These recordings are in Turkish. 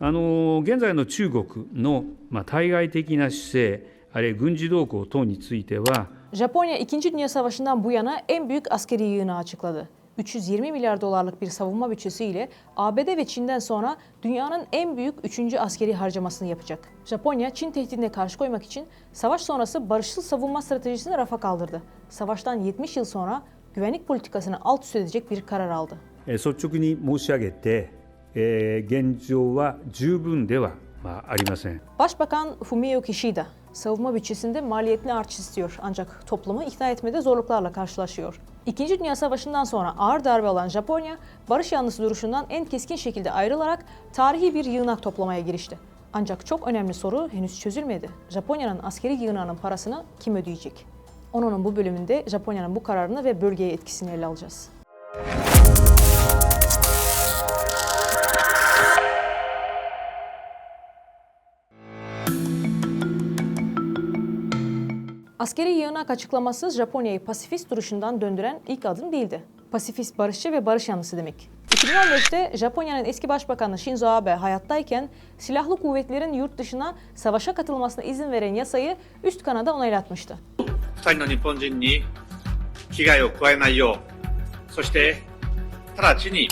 あの現在の中国の、まあ、対外的な姿勢、あるいは軍事動向等については、 Japonya 2. Dünya Savaşı'ndan bu yana en büyük askeri yığını açıkladı. 320 milyar dolarlık bir savunma bütçesiyle ABD ve Çin'den sonra dünyanın en büyük 3. askeri harcamasını yapacak. Japonya, Çin tehdidine karşı koymak için savaş sonrası barışçıl savunma stratejisini rafa kaldırdı. Savaştan 70 yıl sonra güvenlik politikasını alt üst edecek bir karar aldı. えー率直に申し上げて、 えー現状は十分では、まあ、ありません。 Başbakan Fumio Kishida savunma bütçesinde maliyetli artış istiyor ancak toplumu ikna etmede zorluklarla karşılaşıyor. İkinci Dünya Savaşı'ndan sonra ağır darbe alan Japonya, barış yanlısı duruşundan en keskin şekilde ayrılarak tarihi bir yığınak toplamaya girişti. Ancak çok önemli soru henüz çözülmedi. Japonya'nın askeri yığınağının parasını kim ödeyecek? Onunun bu bölümünde Japonya'nın bu kararını ve bölgeye etkisini ele alacağız. Askeri yığınak açıklaması Japonya'yı pasifist duruşundan döndüren ilk adım değildi. Pasifist barışçı ve barış yanlısı demek. 2015'te Japonya'nın eski başbakanı Shinzo Abe hayattayken silahlı kuvvetlerin yurt dışına savaşa katılmasına izin veren yasayı üst kanada onaylatmıştı. 二人の日本人に危害を加えないよう、そして直ちに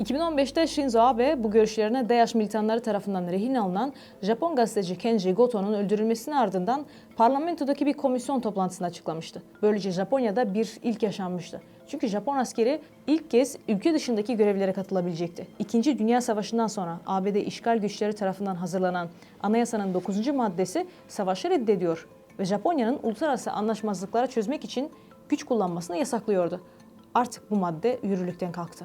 2015'te Shinzo Abe bu görüşlerine DAEŞ militanları tarafından rehin alınan Japon gazeteci Kenji Goto'nun öldürülmesinin ardından parlamentodaki bir komisyon toplantısını açıklamıştı. Böylece Japonya'da bir ilk yaşanmıştı. Çünkü Japon askeri ilk kez ülke dışındaki görevlere katılabilecekti. İkinci Dünya Savaşı'ndan sonra ABD işgal güçleri tarafından hazırlanan anayasanın 9. maddesi savaşı reddediyor ve Japonya'nın uluslararası anlaşmazlıklara çözmek için güç kullanmasını yasaklıyordu. Artık bu madde yürürlükten kalktı.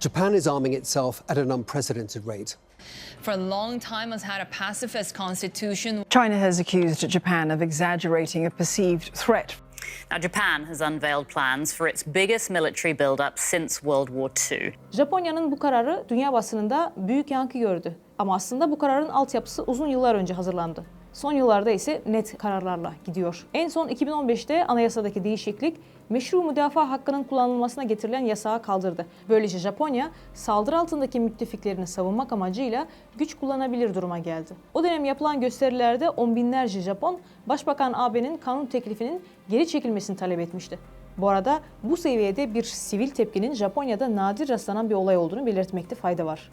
Japan is arming itself at an unprecedented rate. for a long time has had a pacifist constitution. China has accused Japan of exaggerating a perceived threat. Now, Japan has unveiled plans for its biggest military build-up since World War II. Japonya'nın bu kararı dünya basınında büyük yankı gördü. Ama aslında bu kararın altyapısı uzun yıllar önce hazırlandı. Son yıllarda ise net kararlarla gidiyor. En son 2015'te anayasadaki değişiklik meşru müdafaa hakkının kullanılmasına getirilen yasağı kaldırdı. Böylece Japonya saldırı altındaki müttefiklerini savunmak amacıyla güç kullanabilir duruma geldi. O dönem yapılan gösterilerde on binlerce Japon Başbakan Abe'nin kanun teklifinin geri çekilmesini talep etmişti. Bu arada bu seviyede bir sivil tepkinin Japonya'da nadir rastlanan bir olay olduğunu belirtmekte fayda var.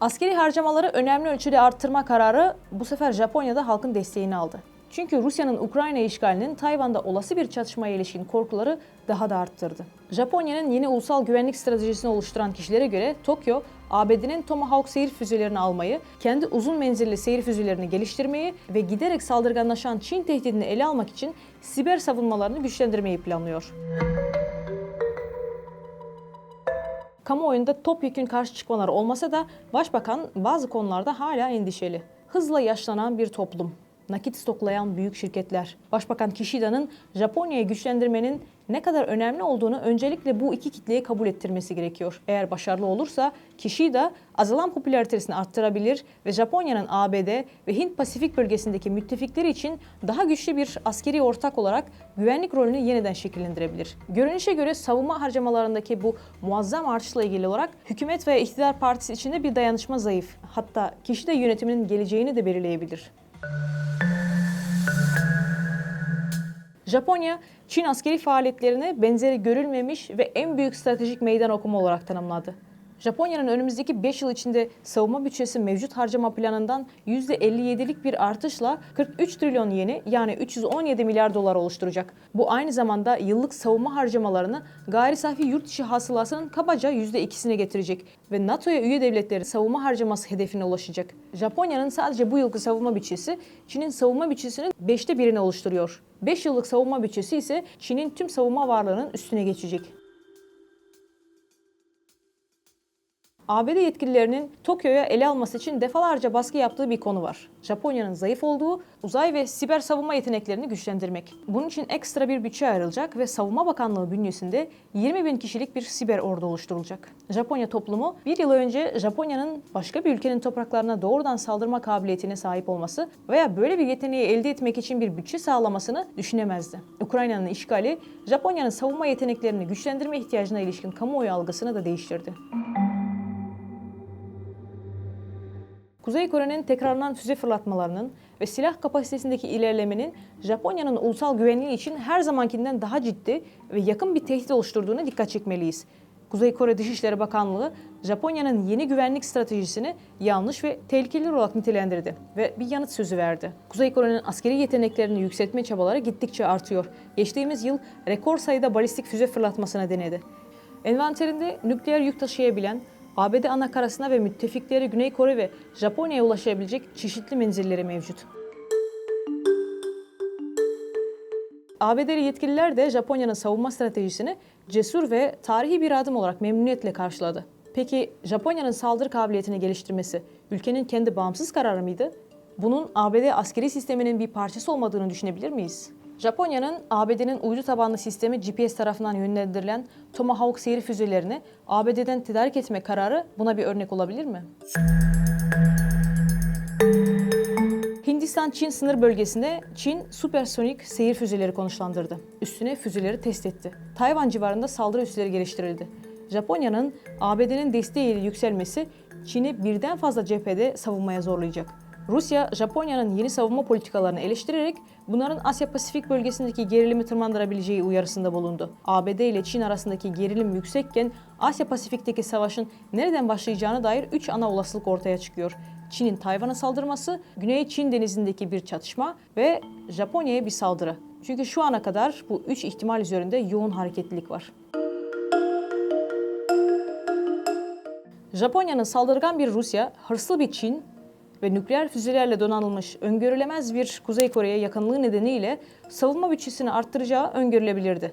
Askeri harcamaları önemli ölçüde arttırma kararı bu sefer Japonya'da halkın desteğini aldı. Çünkü Rusya'nın Ukrayna işgalinin Tayvan'da olası bir çatışmaya ilişkin korkuları daha da arttırdı. Japonya'nın yeni ulusal güvenlik stratejisini oluşturan kişilere göre Tokyo, ABD'nin Tomahawk seyir füzelerini almayı, kendi uzun menzilli seyir füzelerini geliştirmeyi ve giderek saldırganlaşan Çin tehdidini ele almak için siber savunmalarını güçlendirmeyi planlıyor. Kamuoyunda topyekün karşı çıkmalar olmasa da Başbakan bazı konularda hala endişeli. Hızla yaşlanan bir toplum, nakit stoklayan büyük şirketler. Başbakan Kishida'nın Japonya'yı güçlendirmenin ne kadar önemli olduğunu öncelikle bu iki kitleye kabul ettirmesi gerekiyor. Eğer başarılı olursa Kishida azalan popülaritesini arttırabilir ve Japonya'nın ABD ve Hint-Pasifik bölgesindeki müttefikleri için daha güçlü bir askeri ortak olarak güvenlik rolünü yeniden şekillendirebilir. Görünüşe göre savunma harcamalarındaki bu muazzam artışla ilgili olarak hükümet ve iktidar partisi içinde bir dayanışma zayıf. Hatta Kishida yönetiminin geleceğini de belirleyebilir. Japonya, Çin askeri faaliyetlerini benzeri görülmemiş ve en büyük stratejik meydan okuma olarak tanımladı. Japonya'nın önümüzdeki 5 yıl içinde savunma bütçesi mevcut harcama planından %57'lik bir artışla 43 trilyon yeni yani 317 milyar dolar oluşturacak. Bu aynı zamanda yıllık savunma harcamalarını gayri safi yurt dışı hasılasının kabaca %2'sine getirecek ve NATO'ya üye devletlerin savunma harcaması hedefine ulaşacak. Japonya'nın sadece bu yılki savunma bütçesi Çin'in savunma bütçesinin 5'te birini oluşturuyor. 5 yıllık savunma bütçesi ise Çin'in tüm savunma varlığının üstüne geçecek. ABD yetkililerinin Tokyo'ya ele alması için defalarca baskı yaptığı bir konu var. Japonya'nın zayıf olduğu uzay ve siber savunma yeteneklerini güçlendirmek. Bunun için ekstra bir bütçe ayrılacak ve Savunma Bakanlığı bünyesinde 20 bin kişilik bir siber ordu oluşturulacak. Japonya toplumu bir yıl önce Japonya'nın başka bir ülkenin topraklarına doğrudan saldırma kabiliyetine sahip olması veya böyle bir yeteneği elde etmek için bir bütçe sağlamasını düşünemezdi. Ukrayna'nın işgali Japonya'nın savunma yeteneklerini güçlendirme ihtiyacına ilişkin kamuoyu algısını da değiştirdi. Kuzey Kore'nin tekrarlanan füze fırlatmalarının ve silah kapasitesindeki ilerlemenin Japonya'nın ulusal güvenliği için her zamankinden daha ciddi ve yakın bir tehdit oluşturduğuna dikkat çekmeliyiz. Kuzey Kore Dışişleri Bakanlığı, Japonya'nın yeni güvenlik stratejisini yanlış ve tehlikeli olarak nitelendirdi ve bir yanıt sözü verdi. Kuzey Kore'nin askeri yeteneklerini yükseltme çabaları gittikçe artıyor. Geçtiğimiz yıl rekor sayıda balistik füze fırlatmasına denedi. Envanterinde nükleer yük taşıyabilen, ABD anakarasına ve müttefikleri Güney Kore ve Japonya'ya ulaşabilecek çeşitli menzilleri mevcut. ABD'li yetkililer de Japonya'nın savunma stratejisini cesur ve tarihi bir adım olarak memnuniyetle karşıladı. Peki Japonya'nın saldırı kabiliyetini geliştirmesi ülkenin kendi bağımsız kararı mıydı? Bunun ABD askeri sisteminin bir parçası olmadığını düşünebilir miyiz? Japonya'nın ABD'nin uydu tabanlı sistemi GPS tarafından yönlendirilen Tomahawk seyir füzelerini ABD'den tedarik etme kararı buna bir örnek olabilir mi? Hindistan-Çin sınır bölgesinde Çin süpersonik seyir füzeleri konuşlandırdı. Üstüne füzeleri test etti. Tayvan civarında saldırı üsleri geliştirildi. Japonya'nın ABD'nin desteğiyle yükselmesi Çin'i birden fazla cephede savunmaya zorlayacak. Rusya, Japonya'nın yeni savunma politikalarını eleştirerek bunların Asya-Pasifik bölgesindeki gerilimi tırmandırabileceği uyarısında bulundu. ABD ile Çin arasındaki gerilim yüksekken Asya-Pasifik'teki savaşın nereden başlayacağına dair 3 ana olasılık ortaya çıkıyor. Çin'in Tayvan'a saldırması, Güney Çin denizindeki bir çatışma ve Japonya'ya bir saldırı. Çünkü şu ana kadar bu üç ihtimal üzerinde yoğun hareketlilik var. Japonya'nın saldırgan bir Rusya, hırslı bir Çin ve nükleer füzelerle donanılmış öngörülemez bir Kuzey Kore'ye yakınlığı nedeniyle savunma bütçesini arttıracağı öngörülebilirdi.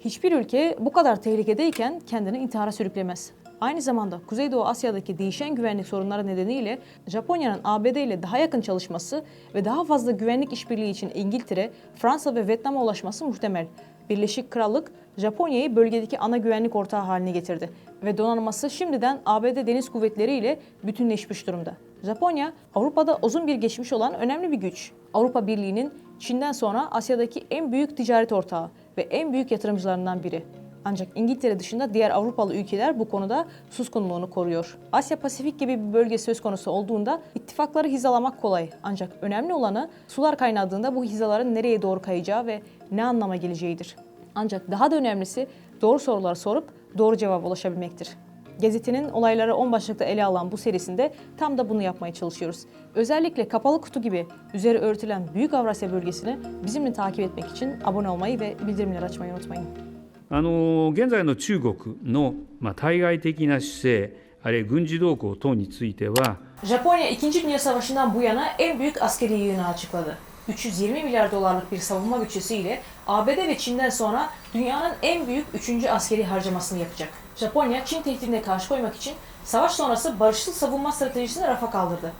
Hiçbir ülke bu kadar tehlikedeyken kendini intihara sürüklemez. Aynı zamanda Kuzeydoğu Asya'daki değişen güvenlik sorunları nedeniyle Japonya'nın ABD ile daha yakın çalışması ve daha fazla güvenlik işbirliği için İngiltere, Fransa ve Vietnam'a ulaşması muhtemel. Birleşik Krallık, Japonya'yı bölgedeki ana güvenlik ortağı haline getirdi ve donanması şimdiden ABD Deniz Kuvvetleri ile bütünleşmiş durumda. Japonya, Avrupa'da uzun bir geçmiş olan önemli bir güç. Avrupa Birliği'nin Çin'den sonra Asya'daki en büyük ticaret ortağı ve en büyük yatırımcılarından biri. Ancak İngiltere dışında diğer Avrupalı ülkeler bu konuda suskunluğunu koruyor. Asya Pasifik gibi bir bölge söz konusu olduğunda ittifakları hizalamak kolay. Ancak önemli olanı sular kaynadığında bu hizaların nereye doğru kayacağı ve ne anlama geleceğidir. Ancak daha da önemlisi doğru sorular sorup doğru cevaba ulaşabilmektir. Gazetenin olayları 10 başlıkta ele alan bu serisinde tam da bunu yapmaya çalışıyoruz. Özellikle kapalı kutu gibi üzeri örtülen Büyük Avrasya bölgesini bizimle takip etmek için abone olmayı ve bildirimleri açmayı unutmayın. あの現在の中国の、まあ、対外的な姿勢あるいは軍事動向等については Japonya 2. Dünya Savaşı'ndan bu yana en büyük askeri yığını açıkladı. 320 milyar dolarlık bir savunma bütçesiyle ABD ve Çin'den sonra dünyanın en büyük 3. askeri harcamasını yapacak. Japonya, Çin tehdidine karşı koymak için savaş sonrası barışçıl savunma stratejisini rafa kaldırdı.